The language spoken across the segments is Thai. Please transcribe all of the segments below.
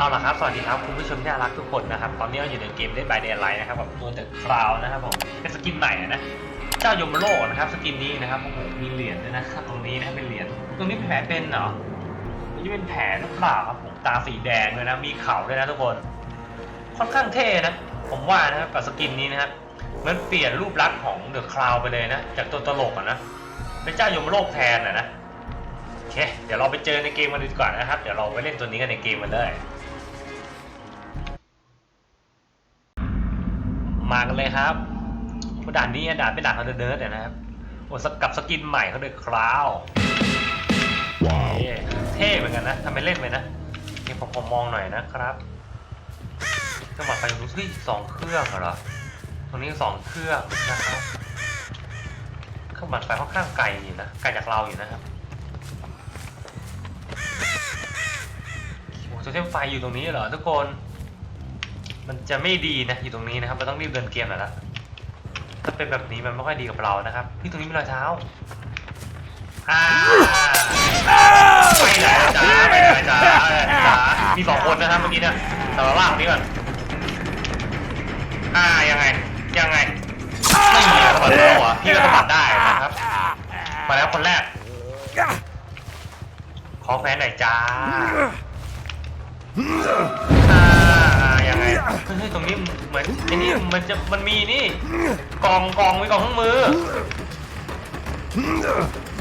เอาละครับ สวัสดีครับ คุณผู้ชมที่น่ารักทุกคนนะครับ ตอนนี้เราอยู่ในเกม Dead by Daylight นะครับกับตัวเดอะคราวนะครับผมเป็นสกินใหม่นะ เจ้ายมโลกนะครับ สกินนี้นะครับโอ้โหมีเหรียญด้วยนะครับตรงนี้นะครับเป็นเหรียญ ตรงนี้เป็นแผลเป็นเหรอนี่เป็นแผลหรือเปล่าครับผม ตาสีแดงเลยนะ มีเข่าด้วยนะทุกคน ค่อนข้างเท่นะ ผมว่านะครับกับสกินนี้นะครับมันเปลี่ยนรูปลักษณ์ของเดอะคราวไปเลยนะ จากตัวตลกอะนะ เป็นเจ้ายมโลกแทนอะนะโอเค เดี๋ยวเราไปเจอในเกมกันดีกว่านะครับ เดี๋ยวเราไปเล่นตัวนี้กันในเกมกันเลย มากันเลยครับด่านนี้ด่านเป็นด่านเขาเดิร์ดๆนะครับโอ้สกับสกินใหม่เขาเลยคราวว้าวเท่เหมือนกันนะทำไมเล่นไปนะนี่ผมผมมองหน่อยนะครับเครื่องหมายไฟรู้สึกสองเครื่องเหรอตรงนี้สองเครื่องนะครับเครื่องหมายไฟค่อนข้างไกลอยู่นะไกลจากเราอยู่นะครับโอ้โหโซเชียลไฟอยู่ตรงนี้เหรอทุกคน มันจะไม่ดีนะอยู่ตรงนี้นะครับเราต้องรีบเดินเกมหน่อยละถ้าเป็นแบบนี้มันไม่ค่อยดีกับเรานะครับพี่ตรงนี้มีรอยเท้าอ่าไปไหนจ้าไปไหนจ้าจ้ามีสองคนนะครับเมื่อกี้เนี่ยแต่เราล่างนี้ก่อนอ่ายังไงยังไงไม่มีสะบัดเราเหรอพี่ก็สะบัดได้นะครับมาแล้วคนแรกขอแฟนหน่อยจ้า เฮ้ยตรงนี้เหมือนไอ้นี่มันจะมันมีนี่กองกองไว้กองเครื่องมือ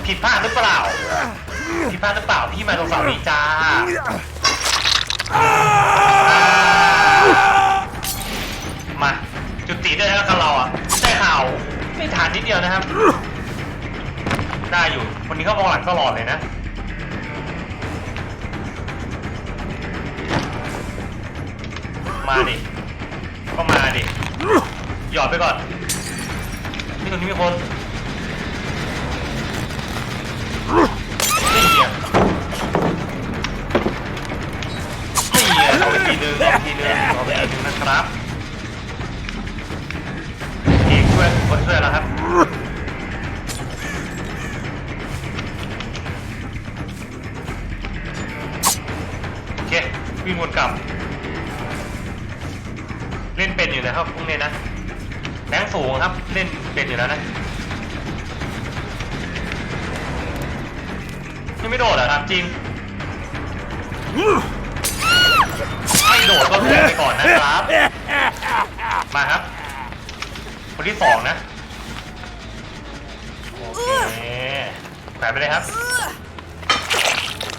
ผิดพลาดหรือเปล่า ผิดพลาดหรือเปล่าพี่มาตรงฝั่งนี้จ้ามาจุดตีได้แล้วกับเราอะได้ข่าวไม่ทานนิดเดียวนะครับ ได้อยู่คนนี้เขามองหลังตลอดเลยนะ มาดิ ก็มาดิ หยอดไปก่อนนี่ตรงนี้มีคน สูงครับ เล่นเป็นอยู่แล้วนะยังไม่โดดเหรอครับจริงไม่โดดก็เสียไปก่อนนะครับ มาครับ คนที่สองนะ โอเคแขวนไปเลยครับ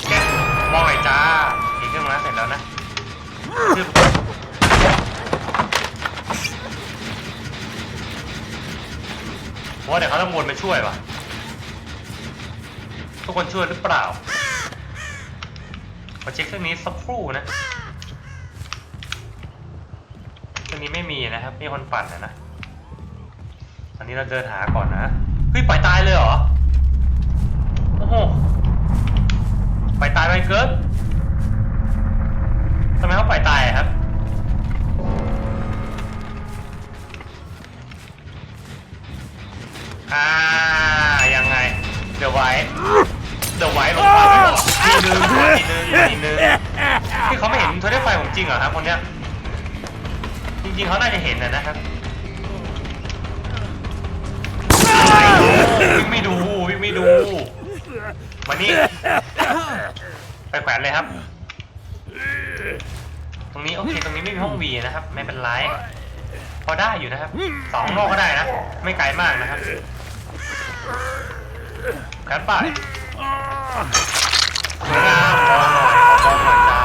แกมองหน่อยจ้าอีกเครื่องมาเสร็จแล้วนะ ว่าเดี๋ยวเขาต้องวนไปช่วยว่ะ ทุกคนช่วยหรือเปล่าขอเช็คเครื่องนี้สักครู่นะเครื่องนี้ไม่มีนะครับ มีคนปั่นนะนะอันนี้เราเดินหาก่อนนะเฮ้ยปล่อยตายเลยเหรอ โอ้โหปล่อยตายไปเกินทำไมเขาปล่อยตายครับ อ่ายังไง เดี๋ยวไว้ เดี๋ยวไว้ลงไปไม่บอกทีนึงทีนึงทีนึงที่เขาไม่เห็นเธอได้ไฟผมจริงเหรอครับคนเนี้ย จริงๆเขาน่าจะเห็นนะนะครับวิ่งไม่ดูวิ่งไม่ดู มานี่ ไปแขวนเลยครับ ตรงนี้โอเคตรงนี้ไม่มีห้องวีนะครับ ไม่เป็นไร พอได้อยู่นะครับ สองนอกก็ได้นะ ไม่ไกลมากนะครับ แขวนไปสวยงามมอหน่อยขอมองหน่อยจ้า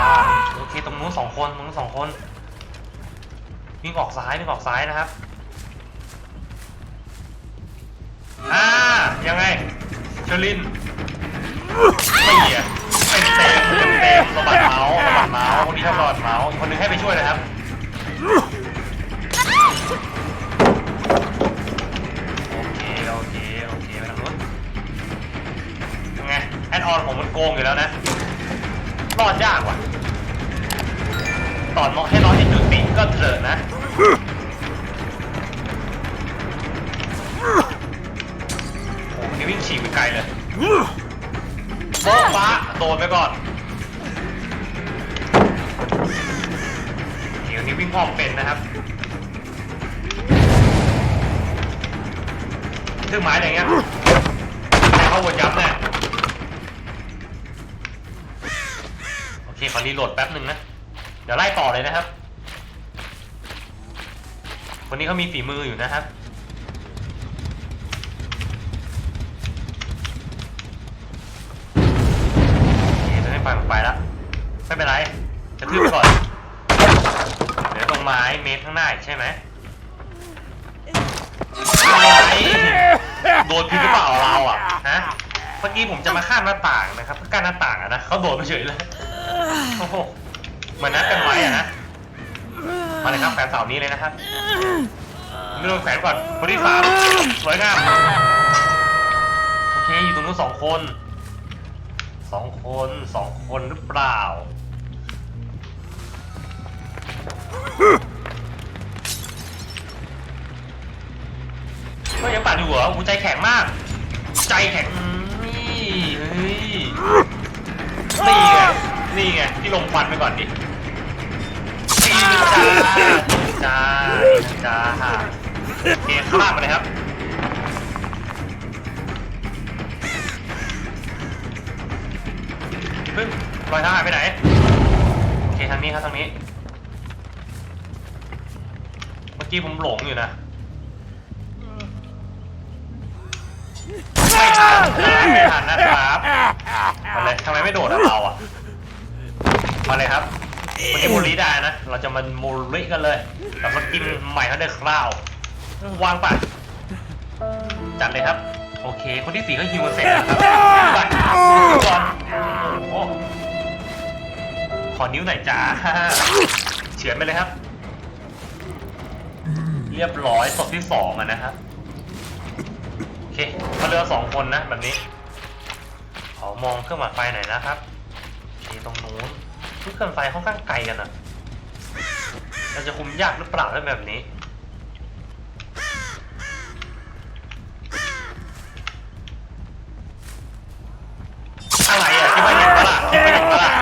โอเคตรงนู้นสองคนตรงนู้นสองคนวิ่งออกซ้ายวิ่งออกซ้ายนะครับอ่ายังไงเชอรินไม่เหยียเป็นเต็มเป็นเต็มสะบัดเมาส์สะบัดเมาส์คนนี้ชอบสะบัดเมาส์คนนึงให้ไปช่วยนะครับ ดออนผมมันโกงอยู่แล้วนะรอดยากว่ะตอนมองให้น้องจะจุดติก็เถอะนะโอ้โหนี่วิ่งฉีกไปไกลเลยโบ๊ะบ้าโดนไปก่อนเขียวนี่วิ่งอ้อมเป็นนะครับซึ่งไม้อะไรเงี้ยแต่เขาวนย้ำแน่ ขอรีโหลดแป๊บหนึ่งนะ เดี๋ยวไล่ต่อเลยนะครับคนนี้เขามีฝีมืออยู่นะครับโอเคจะไม่ปล่อยมันไปแล้วไม่เป็นไรจะทืบไปก่อน เดี๋ยวตรงไม้เมตรข้างหน้าอีกใช่ไหมอะไรโดนพิษหรือเปล่าเราอะฮะเมื่อกี้ผมจะมาข้ามหน้าต่างนะครับเพื่อกั้นหน้าต่างอะนะเขาโดนไปเฉยเลย โอ้โหเหมือนนัดกันไว้อะนะ มาเลยครับแขวนเสานี้เลยนะครับไม่ต้องแขวนก่อนคนที่สามสวยงามโอเคอยู่ตรงนู้นสองคนสองคนสองคนหรือเปล่า ก็ยังปั่นอยู่เหรออูใจแข็งมาก ใจแข็งนี่เฮ้ยนี่ไง นี่ไงที่ลงควันไปก่อนดิจีจ้าจ้าจ้าโอเคข้ามมาเลยครับเฮ้ยรอยเท้าหายไปไหน โอเคทางนี้ครับทางนี้ เมื่อกี้ผมหลงอยู่นะไม่ทันครับไม่ทันนะครับมาเลยทำไมไม่โดดอะเราอะ มาเลยครับเมื่อกี้โมลิได้นะ เราจะมาโมลิกันเลยกับสกินใหม่เขาได้คราววางไปจัดเลยครับ โอเค คนที่สี่ก็ฮิวเสร็จแล้วครับไปก่อนโอ้ขอนิ้วหน่อยจ้าเฉือนไปเลยครับ เรียบร้อยศพที่สองอะนะครับโอเคเขาเรือสองคนนะแบบนี้ขอมองเครื่องหมายไฟหน่อยนะครับโอเคตรงนู้น เครื่องไฟค่อนข้างไกลกันอะเราจะคุมยากหรือเปล่าถ้าแบบนี้ อะไรอะคิดว่าเห็นเปล่ะคิดว่าเห็นปะล่ะ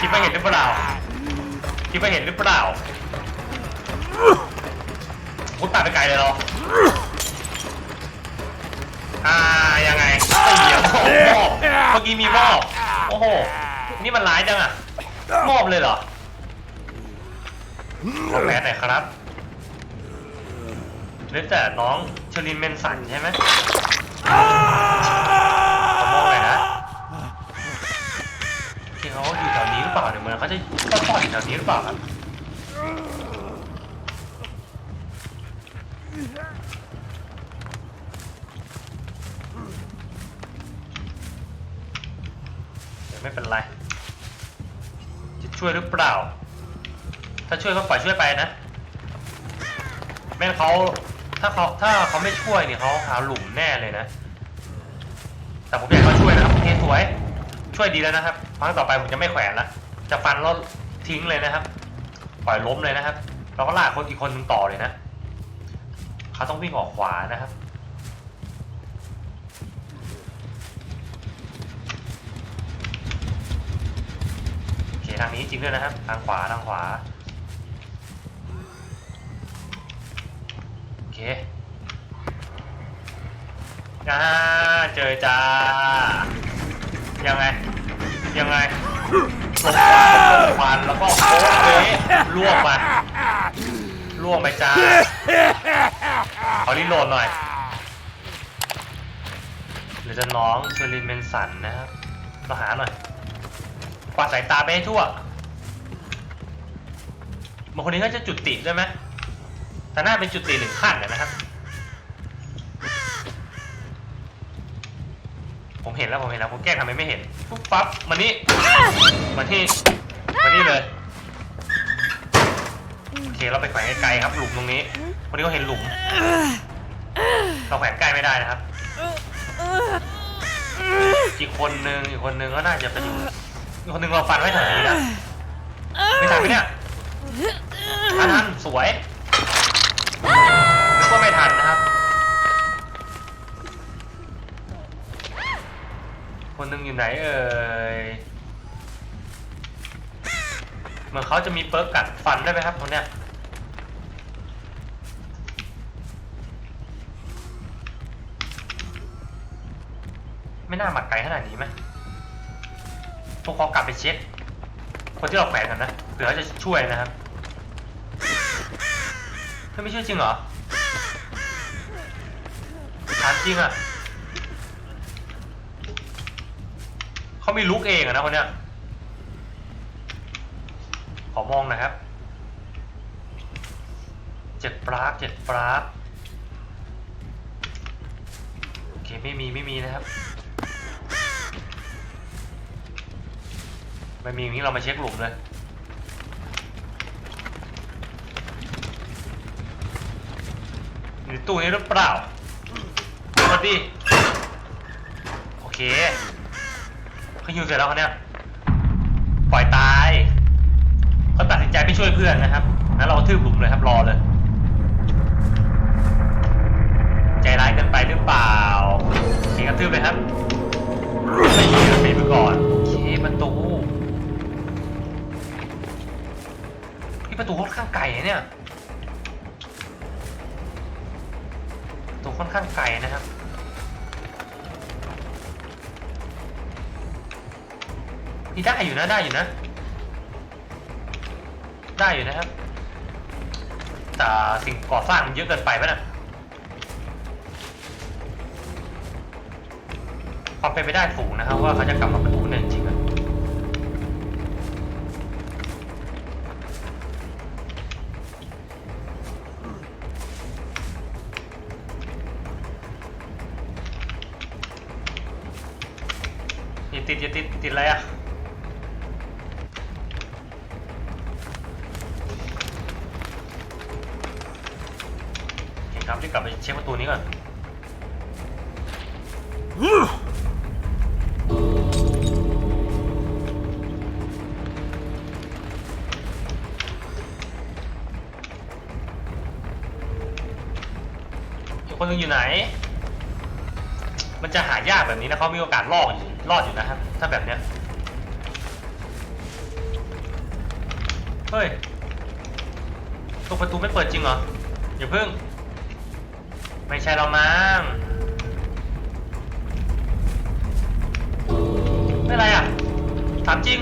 คิดว่าเห็นหรือเปล่าคิดว่าเห็นหรือเปล่าพุทธตาไปไกลเลยเหรออ่ายังไงเดี๋ยวมอบเมื่อกี้มีมอบโอ้โหนี่มันร้ายจังอะ มอบเลยเหรอขอแผลหน่อยครับเลือแต่น้องเชอรินเมนสันใช่ไหมขอมองหน่อยนะที่เขาอยู่แถวนี้หรือเปล่าเนี่ยเหมือนเขาจะซ่อนอยู่แถวนี้หรือเปล่าครับไม่เป็นไร ช่วยหรือเปล่า ถ้าช่วยก็ปล่อยช่วยไปนะแม่งเขาถ้าเขาถ้าเขาไม่ช่วยเนี่ยเขาหาหลุมแน่เลยนะ แต่ผมอยากให้เขาช่วยนะครับเคสวย ช่วยดีแล้วนะครับครั้งต่อไปผมจะไม่แขวนละจะฟันแล้วทิ้งเลยนะครับ ปล่อยล้มเลยนะครับ เราก็ลากคนอีกคนหนึงต่อเลยนะเขาต้องวิ่งออกขวานะครับ โอเค ทางนี้จริงด้วยนะครับ ทางขวาทางขวาโอเคอ่าเจอจ้ายังไง ยังไงลงควันลงควันแล้วก็โค้งเละล่วงมาล่วงไปจ้าขอรีโหลดหน่อยหรือจะน้องเชอรินเมนสันนะครับเราหาหน่อย กวาดสายตาไปให้ทั่วบางคนนี้ก็จะจุดติด้วยไหมแต่น่าเป็นจุดติหนึ่งขั้นนะนะครับ ผมเห็นแล้วผมเห็นแล้วผมแก้ทำไมไม่เห็นปุ๊บปั๊บมานี่มาที่มานี่เลยโอเคเราไปแขวนไกลๆครับหลุมตรงนี้คนนี้ก็เห็นหลุม เราแขวนใกล้ไม่ได้นะครับอีกคนนึงอีกคนนึงก็น่าจะไปอยู่ คนหนึ่งเราฟันไว้แถวนี้นะไม่ทันไหมเนี่ยทันทันสวยนึกว่าไม่ทันนะครับ คนหนึ่งอยู่ไหนเอ่ยเหมือนเขาจะมีเปิร์กกัดฟันได้ไหมครับคนเนี้ยไม่น่าหมัดไกลขนาดนี้ไหม พวกเขากลับไปเช็ค คนที่เราแขวนกันนะเผื่อเขาจะช่วยนะครับเฮ้ยไม่ช่วยจริงเหรอถามจริงอะเขามีลุกเองอะนะคนเนี้ยขอมองหนะครับ เจ็ดปลากเจ็ดปลากโอเคไม่มีไม่มีนะครับ ไม่มีอย่างนี้เรามาเช็คหลุมเลย อยู่ตู้นี้หรือเปล่าสวัสดีโอเคเขายิงเสร็จแล้วเขาเนี่ยปล่อยตายเขาตัดสินใจไม่ช่วยเพื่อนนะครับงั้นเราทืบหลุมเลยครับรอเลย ใจร้ายเกินไปหรือเปล่าโอเคกระทืบเลยครับไม่ยิงไปไปก่อนเคประตูี่ประตูค่อนข้างไกลนะเนี่ยประตูค่อนข้างไกลนะครับนี่ได้อยู่นะได้อยู่นะ ได้อยู่นะครับ แต่สิ่งก่อสร้างมันเยอะเกินไปป่ะน่ะความเป็นไปได้สูงนะครับว่าเขาจะกลับมาประตูหนึ่งจริง ติดอะไรอะโอเคครับรีบกลับไปเช็คประตูนี้ก่อน อีกคนหนึงอยู่ไหน มันจะหายากแบบนี้นะเขามีโอกาสรอดอยู่ รอดอยู่นะครับ ถ้าแบบเนี้ย เฮ้ยตัวประตูไม่เปิดจริงเหรอ อย่าเพิ่ง ไม่ใช่เรามั้งไม่อะไรอะ ถามจริง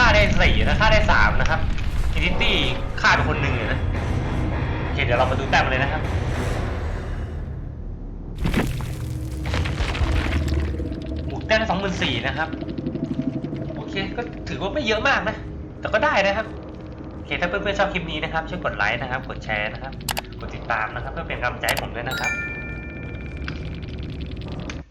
ฆ่าได้สี่นะฆ่าได้สามนะครับอินิตี้ฆ่าไปคนหนึ่งเลยนะโอเคเดี๋ยวเรามาดูแต้มเลยนะครับหมูแต้มสองหมื่นสี่นะครับ โอเคก็ถือว่าไม่เยอะมากนะ แต่ก็ได้นะครับโอเคถ้าเพื่อนๆชอบคลิปนี้นะครับช่วยกดไลค์นะครับ กดแชร์นะครับ กดติดตามนะครับ เพื่อเป็นกำลังใจให้ผมด้วยนะครับ